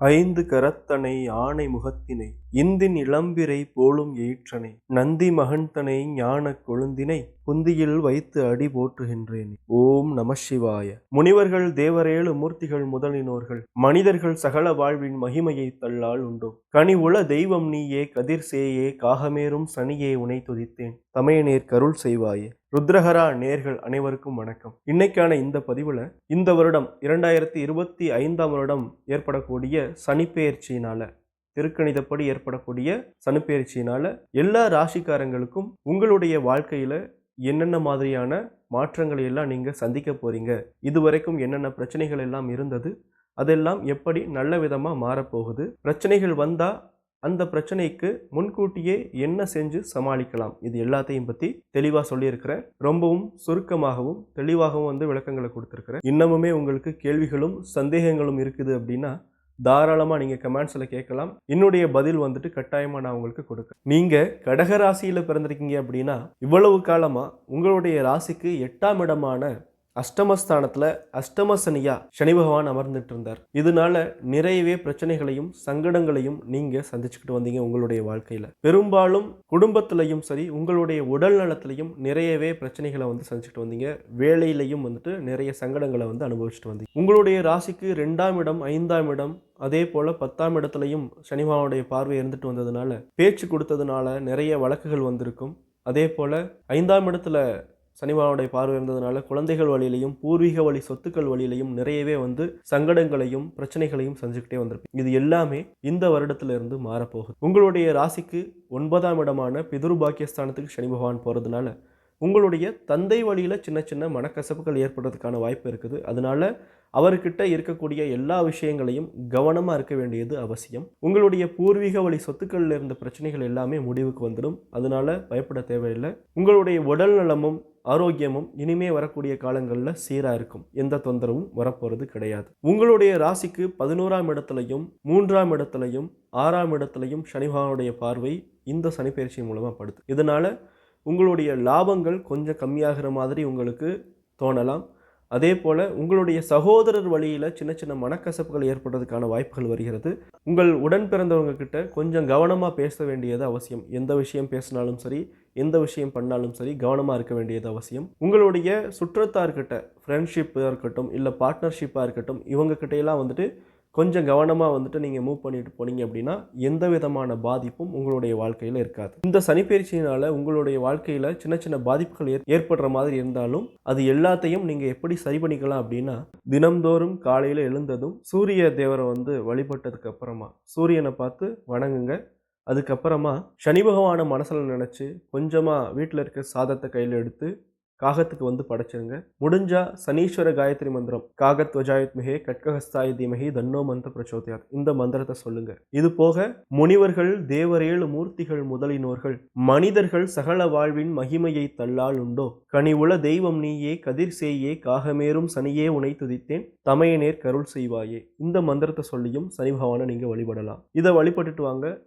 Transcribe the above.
ஐந்து கரத்தனை ஆணை முகத்தினை இந்தின் இளம்பிரை போலும் ஏற்றனை நந்தி மகன்தனை ஞான கொழுந்தினை புந்தியில் வைத்து அடி போற்றுகின்றேன். ஓம் நம சிவாய. முனிவர்கள் தேவரேழு மூர்த்திகள் முதலினோர்கள் மனிதர்கள் சகல வாழ்வின் மகிமையை தள்ளால் உண்டோ கனி உள தெய்வம் நீயே கதிர் சேயே காகமேறும் சனியே உனை துதித்தேன். தமையனேர் கருள் செய்வாயே. ருத்ரஹரா நேர்கள் அனைவருக்கும் வணக்கம். இன்னைக்கான இந்த பதிவில் இந்த வருடம் இரண்டாயிரத்தி இருபத்தி ஐந்தாம் வருடம் ஏற்படக்கூடிய சனிப்பெயர்ச்சியினால திருக்கணிதப்படி ஏற்படக்கூடிய சனிப்பெயர்ச்சியினால எல்லா ராசிக்காரங்களுக்கும் உங்களுடைய வாழ்க்கையில என்னென்ன மாதிரியான மாற்றங்களை எல்லாம் நீங்க சந்திக்க போறீங்க? இதுவரைக்கும் என்னென்ன பிரச்சனைகள் எல்லாம் இருந்தது? அதெல்லாம் எப்படி நல்ல விதமாக மாறப்போகுது? பிரச்சனைகள் வந்தால் அந்த பிரச்சனைக்கு முன்கூட்டியே என்ன செஞ்சு சமாளிக்கலாம்? இது எல்லாத்தையும் பற்றி தெளிவாக சொல்லியிருக்கிறேன். ரொம்பவும் சுருக்கமாகவும் தெளிவாகவும் வந்து விளக்கங்களை கொடுத்துருக்குறேன். இன்னமுமே உங்களுக்கு கேள்விகளும் சந்தேகங்களும் இருக்குது அப்படின்னா தாராளமாக நீங்கள் கமெண்ட்ஸில் கேட்கலாம். என்னுடைய பதில் வந்துட்டு கட்டாயமாக நான் உங்களுக்கு கொடுக்குறேன். நீங்கள் கடக ராசியில் பிறந்திருக்கீங்க அப்படின்னா இவ்வளவு காலமாக உங்களுடைய ராசிக்கு எட்டாம் இடமான அஷ்டமஸ்தானத்தில் அஷ்டமசனியா சனி பகவான் அமர்ந்துட்டு இருந்தார் இதனால நிறையவே பிரச்சனைகளையும் சங்கடங்களையும் நீங்க சந்திச்சுக்கிட்டு வந்தீங்க உங்களுடைய வாழ்க்கையில. பெரும்பாலும் குடும்பத்திலையும் சரி உங்களுடைய உடல் நலத்திலையும் நிறையவே பிரச்சனைகளை வந்து சந்திச்சுட்டு வந்தீங்க. வேலையிலையும் வந்துட்டு நிறைய சங்கடங்களை வந்து அனுபவிச்சுட்டு வந்தீங்க. உங்களுடைய ராசிக்கு ரெண்டாம் இடம் ஐந்தாம் இடம் அதே போல் பத்தாம் இடத்துலையும் சனிமாவுடைய பார்வை இருந்துட்டு வந்ததுனால பேச்சு கொடுத்ததுனால நிறைய வழக்குகள் வந்திருக்கும். அதே போல் ஐந்தாம் இடத்துல சனிமாவுடைய பார்வை இருந்ததுனால குழந்தைகள் வழியிலையும் பூர்வீக வழி சொத்துக்கள் வழியிலையும் நிறையவே வந்து சங்கடங்களையும் பிரச்சனைகளையும் செஞ்சுக்கிட்டே வந்திருப்பீங்க. இது எல்லாமே இந்த வருடத்திலிருந்து மாறப்போகுது. உங்களுடைய ராசிக்கு ஒன்பதாம் இடமான பிதுரு பாக்கியஸ்தானத்துக்கு சனி பகவான் போகிறதுனால உங்களுடைய தந்தை வழியில் சின்ன சின்ன மனக்கசப்புகள் ஏற்படுறதுக்கான வாய்ப்பு இருக்குது. அதனால அவர்கிட்ட இருக்கக்கூடிய எல்லா விஷயங்களையும் கவனமாக இருக்க வேண்டியது அவசியம். உங்களுடைய பூர்வீக வழி சொத்துக்களில் இருந்த பிரச்சனைகள் எல்லாமே முடிவுக்கு வந்துடும். அதனால பயப்பட தேவையில்லை. உங்களுடைய உடல் நலமும் ஆரோக்கியமும் இனிமே வரக்கூடிய காலங்களில் சீராக இருக்கும். எந்த தொந்தரவும் வரப்போகிறது கிடையாது. உங்களுடைய ராசிக்கு பதினோராம் இடத்துலையும் மூன்றாம் இடத்துலையும் ஆறாம் இடத்துலையும் சனிபகவானுடைய பார்வை இந்த சனிப்பயிற்சி மூலமாக படுது. இதனால் உங்களுடைய லாபங்கள் கொஞ்சம் கம்மியாகிற மாதிரி உங்களுக்கு தோணலாம். அதே போல் உங்களுடைய சகோதரர் வழியில் சின்ன சின்ன மனக்கசப்புகள் ஏற்படுறதுக்கான வாய்ப்புகள் வருகிறது. உங்கள் உடன் பிறந்தவங்க கிட்ட கொஞ்சம் கவனமாக பேச வேண்டியது அவசியம். எந்த விஷயம் பேசினாலும் சரி எந்த விஷயம் பண்ணாலும் சரி கவனமாக இருக்க வேண்டியது அவசியம். உங்களுடைய சுற்றத்தார்கிட்ட ஃப்ரெண்ட்ஷிப்பாக இருக்கட்டும் இல்லை பார்ட்னர்ஷிப்பாக இருக்கட்டும் இவங்கக்கிட்டையெல்லாம் வந்துட்டு கொஞ்சம் கவனமாக வந்துட்டு நீங்கள் மூவ் பண்ணிட்டு போனீங்க அப்படின்னா எந்த விதமான பாதிப்பும் உங்களுடைய வாழ்க்கையில் இருக்காது. இந்த சனிப்பயிற்சியினால் உங்களுடைய வாழ்க்கையில் சின்ன சின்ன பாதிப்புகள் ஏற் ஏற்படுற மாதிரி இருந்தாலும் அது எல்லாத்தையும் நீங்கள் எப்படி சரி பண்ணிக்கலாம் அப்படின்னா தினம்தோறும் காலையில் எழுந்ததும் சூரிய தேவரை வந்து வழிபட்டதுக்கு அப்புறமா சூரியனை பார்த்து வணங்குங்க. அதுக்கப்புறமா சனி பகவானை மனசில் நினச்சி கொஞ்சமாக வீட்டில் இருக்க சாதத்தை கையில் எடுத்து காகத்துக்கு வந்து படைச்சிருங்க. முடிஞ்சா சனீஸ்வர காயத்ரி மந்திரம். காகத் வஜாயுத்மிகே கட்கஹஸ்தாய தீமகி தன்னோ மந்திர பிரச்சோதயாத். இந்த மந்திரத்தை சொல்லுங்க. இது போக முனிவர்கள் தேவரேழு மூர்த்திகள் முதலினோர்கள் மனிதர்கள் சகல வாழ்வின் மகிமையை தள்ளால் உண்டோ? கனி தெய்வம் நீயே கதிர் சேயே காகமேறும் சனியே உனை துதித்தேன் தமையனேர் கருள் செய்வாயே. இந்த மந்திரத்தை சொல்லியும் சனி பகவானை நீங்க வழிபடலாம். இதை வழிபட்டுட்டு வாங்க.